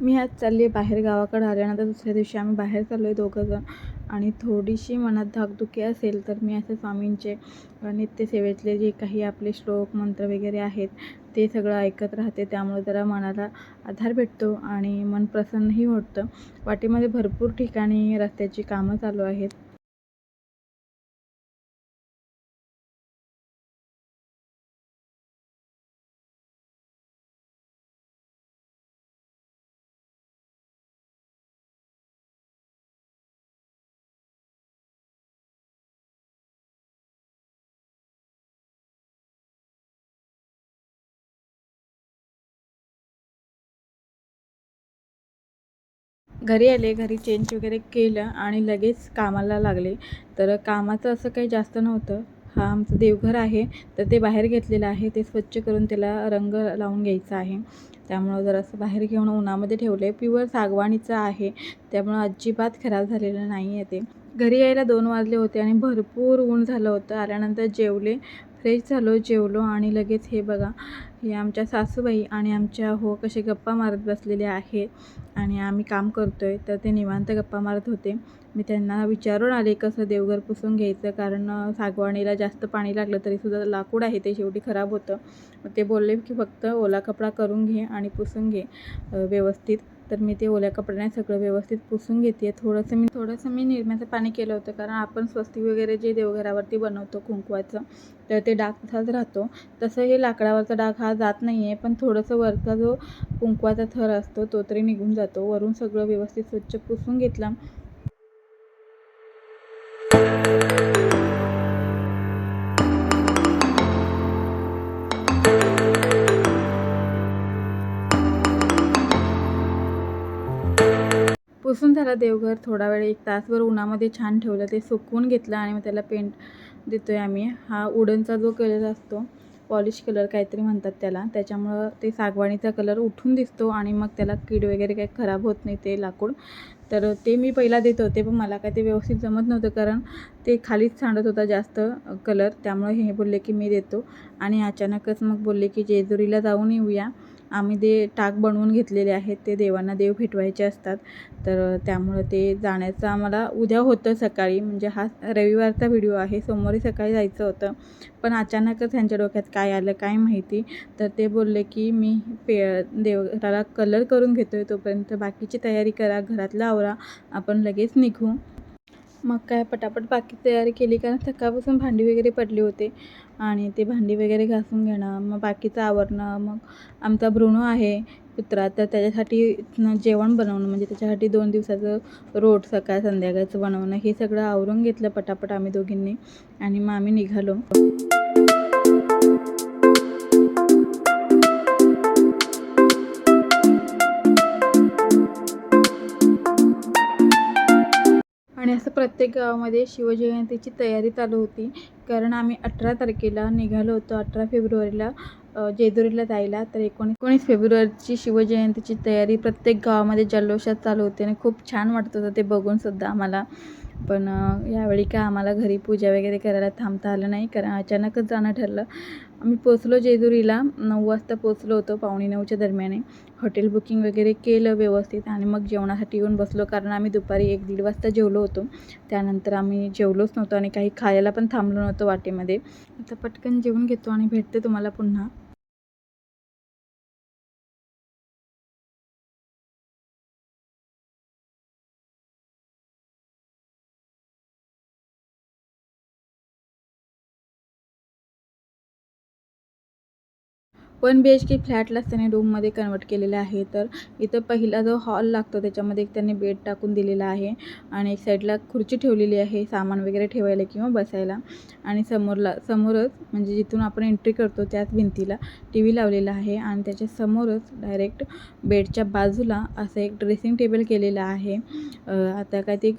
मी आज चालली आहे बाहेर गावाकडं आल्यानंतर दुसऱ्या दिवशी आम्ही बाहेर चाललो आहे दोघंजण. आणि थोडीशी मनात धाकधुकी असेल तर मी असे स्वामींचे नित्यसेवेतले जे काही आपले श्लोक मंत्र वगैरे आहेत ते सगळं ऐकत राहते. त्यामुळे जरा मनाला आधार भेटतो आणि मन प्रसन्नही होतं. वाटेमध्ये भरपूर ठिकाणी रस्त्याची कामं चालू आहेत. घरी आले घरी चेंज वगैरे केलं आणि लगेच कामाला लागले. तर कामाचं असं काही जास्त नव्हतं. हा आमचं देवघर आहे. तर ते बाहेर घेतलेलं आहे. ते स्वच्छ करून त्याला रंग लावून घ्यायचा आहे. त्यामुळं जरासं बाहेर घेऊन उन्हामध्ये ठेवलं आहे प्युअर सागवानीचं आहे. त्यामुळं अजिबात खराब झालेलं नाही आहे ते. घरी यायला दोन वाजले होते आणि भरपूर ऊन झालं होतं. आल्यानंतर जेवले. फ्रेश झालो जेवलो आणि लगेच हे बघा हे आमच्या सासूबाई आणि आमच्या हो कसे गप्पा मारत बसलेले आहेत आणि आम्ही काम करतो आहे तर ते निवांत गप्पा मारत होते. मी त्यांना विचारून आले कसं देवघर पुसून घ्यायचं कारण अ, सागवाणीला जास्त पाणी लागलं तरीसुद्धा लाकूड आहे ते शेवटी खराब होतं. मग ते बोलले की फक्त ओला कपडा करून घे आणि पुसून घे व्यवस्थित. तर मी ते ओल्या कपड्याने सगळं व्यवस्थित पुसून घेते थोडंसं मी थोडंसं मी निरम्याचं पाणी केलं होतं कारण आपण स्वस्तिक वगैरे जे देवघरावरती बनवतो कुंकवाचं तर ते डाग तसाच राहतो. तसं हे लाकडावरचा डाग हा जात नाही आहे पण थोडंसं वरचा जो कुंकवाचा थर असतो तो तरी निघून जातो. वरून सगळं व्यवस्थित स्वच्छ पुसून घेतलं. पुसून झालं देवघर. थोडा वेळ एक तासभर उन्हामध्ये छान ठेवलं. ते सुकवून घेतलं आणि मग त्याला पेंट देतो आहे आम्ही. हा उडनचा जो कलर असतो पॉलिश कलर काहीतरी म्हणतात त्याला. त्याच्यामुळं ते सागवाणीचा कलर उठून दिसतो आणि मग त्याला कीड वगैरे काही खराब होत नाही ते लाकूड. तर ते मी पहिला देत होते पण मला काय ते व्यवस्थित जमत नव्हतं कारण ते खालीच सांडत होता जास्त कलर त्यामुळे हे बोलले की मी देतो. आणि अचानकच मग बोलले की जेजुरीला जाऊन येऊया. आम्ही ते टाक बनवून घेतलेले आहेत ते देवांना देव भेटवायचे असतात. तर त्यामुळं ते जाण्याचं आम्हाला उद्या होतं सकाळी म्हणजे हा रविवारचा व्हिडिओ आहे. सोमवारी सकाळी जायचं होतं पण अचानकच ह्यांच्या डोक्यात काय आलं काय माहिती? तर ते बोलले की मी पे देवघराला कलर करून घेतो आहे तोपर्यंत. बाकीची तयारी करा घरातला आवरा. आपण लगेच निघू. मग काय पटापट बाकी तयारी केली कारण सकाळपासून भांडी वगैरे पडली होते. आणि ते भांडी वगैरे घासून घेणं मग बाकीचं आवरणं मग आमचा ब्रुणो आहे कुत्रा तर त्याच्यासाठी जेवण बनवणं म्हणजे त्याच्यासाठी दोन दिवसाचं रोट सकाळ संध्याकाळचं बनवणं हे सगळं आवरून घेतलं पटापट आम्ही दोघींनी. आणि मग आम्ही निघालो. आणि असं प्रत्येक गावामध्ये शिवजयंतीची तयारी चालू होती. कारण आम्ही अठरा तारखेला निघालो होतो अठरा फेब्रुवारीला जेजुरीला जायला. तर एकोणीस एकोणीस फेब्रुवारीची शिवजयंतीची तयारी प्रत्येक गावामध्ये जल्लोषात चालू होती आणि खूप छान वाटत होतं ते बघून सुद्धा आम्हाला. पण यावेळी काय आम्हाला घरी पूजा वगैरे करायला थांबता आलं नाही. कारण अचानकच जाणं ठरलं. आम्ही पोचलो जेजुरीला. नऊ वाजता पोचलो होतो पावणे नऊच्या दरम्यान. हॉटेल बुकिंग वगैरे केलं व्यवस्थित आणि मग जेवणासाठी येऊन बसलो. कारण आम्ही दुपारी एक दीड वाजता जेवलो होतो. त्यानंतर आम्ही जेवलोच नव्हतो आणि काही खायला पण थांबलो नव्हतो वाटेमध्ये. आता पटकन जेवून घेतो आणि भेटते तुम्हाला पुन्हा. वन बी एच के फ्लॅटलाच त्याने रूममध्ये कन्वर्ट केलेलं आहे. तर इथं पहिला जो हॉल लागतो त्याच्यामध्ये एक त्यांनी बेड टाकून दिलेला आहे. आणि एक साईडला खुर्ची ठेवलेली आहे सामान वगैरे ठेवायला किंवा बसायला. आणि समोरला समोरच म्हणजे जिथून आपण एंट्री करतो त्याच भिंतीला टी व्ही लावलेला आहे. आणि त्याच्या समोरच डायरेक्ट बेडच्या बाजूला असं एक ड्रेसिंग टेबल केलेलं आहे. आता काय ते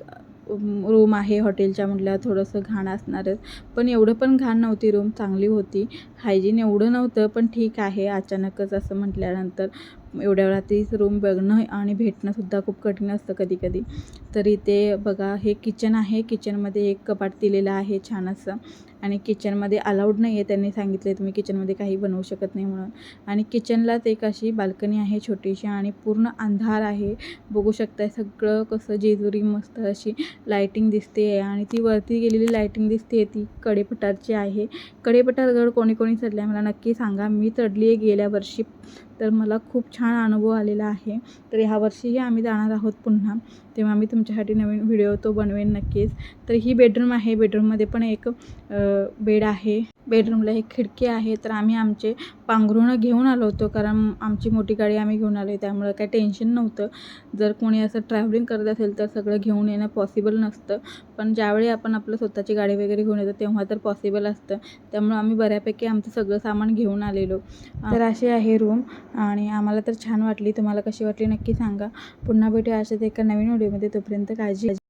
रूम आहे हॉटेलच्या म्हटल्यावर थोडंसं घाण असणारच पण एवढं पण घाण नव्हती रूम चांगली होती. हायजीन एवढं नव्हतं पण ठीक आहे अचानकच असं म्हटल्यानंतर एवढ्या रात्रीच रूम बघणं आणि भेटणंसुद्धा खूप कठीण असतं कधी कधी तरी ते बघा हे किचन आहे किचनमध्ये एक कपाट दिलेलं आहे छान असं. आणि किचनमध्ये अलाउड नाही आहे त्यांनी सांगितले तुम्ही किचनमध्ये काही बनवू शकत नाही म्हणून. आणि किचनलाच एक अशी बाल्कनी आहे छोटीशी आणि पूर्ण अंधार आहे. बघू शकताय सगळं कसं जेजुरी मस्त अशी लाईटिंग दिसते आहे आणि ती वरती गेलेली लाईटिंग दिसते ती कडेपठारची आहे. कडेपठारगड कोणी कोणी चढलं आहे मला नक्की सांगा. मी चढली आहे गेल्या वर्षी. तर मला खूप छान अनुभव आलेला आहे. तर ह्या वर्षीही आम्ही जाणार आहोत पुन्हा. तेव्हा मी तुमच्यासाठी नवीन व्हिडिओ तो बनवेन नक्कीच. तर ही बेडरूम आहे. बेडरूममध्ये पण एक बेड आहे. बेडरूमला एक खिडकी आहे तर आम्ही आमचे पांघरुणं घेऊन आलो होतो कारण आमची मोठी गाडी आम्ही घेऊन आलो आहे त्यामुळं काही टेन्शन नव्हतं. जर कोणी असं ट्रॅव्हलिंग करत असेल तर सगळं घेऊन येणं पॉसिबल नसतं. पण ज्यावेळी आपण आपलं स्वतःची गाडी वगैरे घेऊन येतो तेव्हा तर पॉसिबल असतं. त्यामुळं आम्ही बऱ्यापैकी आमचं सगळं सामान घेऊन आलेलो. तर अशी आहे रूम आणि आम्हाला तर छान वाटली. तुम्हाला कशी वाटली नक्की सांगा. पुन्हा भेटूया अशाच एका नवीन व्हिडिओमध्ये तोपर्यंत काळजी